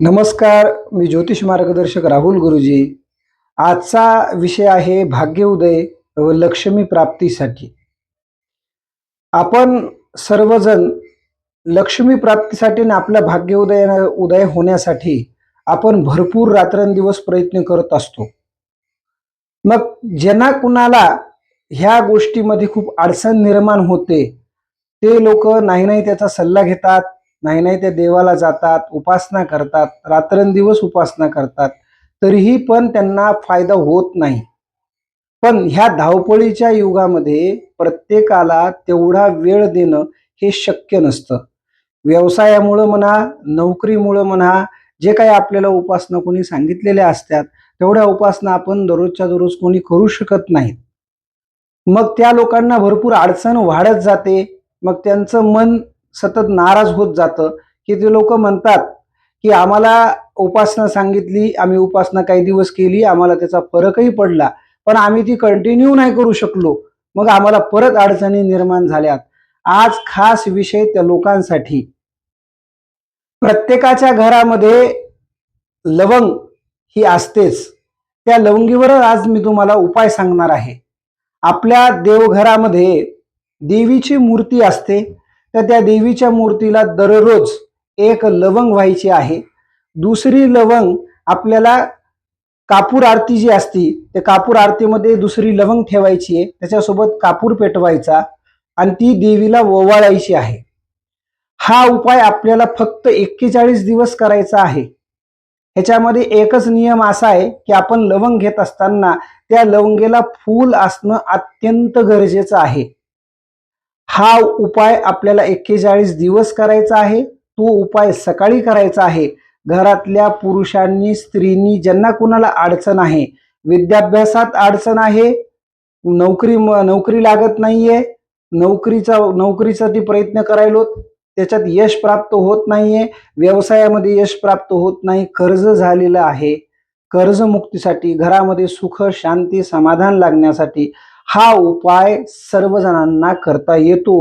नमस्कार मी ज्योतिष मार्गदर्शक राहुल गुरुजी. आजचा विषय आहे भाग्योदय व लक्ष्मी प्राप्तीसाठी. आपण सर्वजण लक्ष्मी प्राप्तीसाठी आणि आपल्या भाग्योदय उदय होण्यासाठी आपण भरपूर रात्रंदिवस प्रयत्न करत असतो. मग ज्यांना कुणाला ह्या गोष्टीमध्ये खूप अडचण निर्माण होते ते लोक नाही नाही त्याचा सल्ला घेतात नाही नाही ते देवाला जातात उपासना करतात रात्रंदिवस उपासना करतात तरीही पण त्यांना फायदा होत नाही. पण ह्या धावपळीच्या युगामध्ये प्रत्येकाला तेवढा वेळ देणं हे शक्य नसतं. व्यवसायामुळं म्हणा नोकरीमुळं म्हणा जे काही आपल्याला उपासना कोणी सांगितलेल्या असतात तेवढ्या उपासना आपण दररोजच्या दररोज कोणी करू शकत नाहीत. मग त्या लोकांना भरपूर अडचण वाढत जाते मग त्यांचं मन सतत नाराज होत जातं की ते लोक म्हणतात की आम्हाला उपासना सांगितली आम्ही उपासना काही दिवस केली आम्हाला त्याचा फरकही पडला पण आम्ही ती कंटिन्यू नाही करू शकलो. मग आम्हाला परत अडचणी निर्माण झाल्यात. आज खास विषय त्या लोकांसाठी. प्रत्येकाच्या घरामध्ये लवंग ही असतेच. त्या लवंगीवर आज मी तुम्हाला उपाय सांगणार आहे. आपल्या देवघरामध्ये देवीची मूर्ती असते तर त्या देवीच्या मूर्तीला दररोज एक लवंग व्हायची आहे. दुसरी लवंग आपल्याला कापूर आरती जी असती त्या कापूर आरतीमध्ये दुसरी लवंग ठेवायची आहे. त्याच्यासोबत कापूर पेटवायचा आणि ती देवीला ओवाळायची आहे. हा उपाय आपल्याला फक्त एक्केचाळीस दिवस करायचा आहे. ह्याच्यामध्ये एकच नियम असा आहे की आपण लवंग घेत असताना त्या लवंगेला फूल असणं अत्यंत गरजेचं आहे. हा उपाय आपल्याला एक्केचाळीस दिवस करायचा आहे. तो उपाय सकाळी करायचा आहे. घरातल्या पुरुषांनी स्त्रीनी ज्यांना कुणाला अडचण आहे विद्याभ्यासात अडचण आहे नोकरी नोकरी लागत नाहीये नोकरीचा नोकरीसाठी प्रयत्न करायलो त्याच्यात यश प्राप्त होत नाहीये व्यवसायामध्ये यश प्राप्त होत नाही कर्ज झालेलं आहे. कर्जमुक्तीसाठी घरामध्ये सुख शांती समाधान लागण्यासाठी हा उपाय सर्वजणांना करता येतो.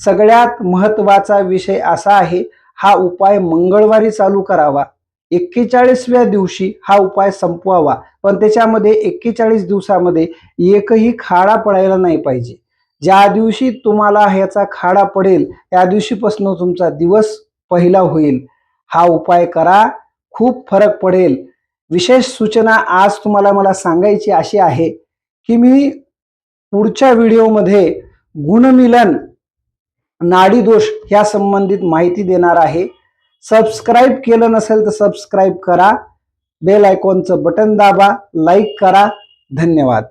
सगळ्यात महत्त्वाचा विषय असा आहे हा उपाय मंगळवारी चालू करावा. एक्केचाळीसव्या दिवशी हा उपाय संपवावा. पण त्याच्यामध्ये एक्केचाळीस दिवसामध्ये एकही खाडा पडायला नाही पाहिजे. ज्या दिवशी तुम्हाला ह्याचा खाडा पडेल त्या दिवशीपासून तुमचा दिवस पहिला होईल. हा उपाय करा खूप फरक पडेल. विशेष सूचना आज तुम्हाला मला सांगायची अशी आहे की मी पुढच्या व्हिडिओमध्ये गुणमिलन नाडी दोष या संबंधित माहिती देणार आहे. सबस्क्राईब केलं नसेल तर सबस्क्राईब करा. बेल आयकॉनचं बटन दाबा लाईक करा. धन्यवाद.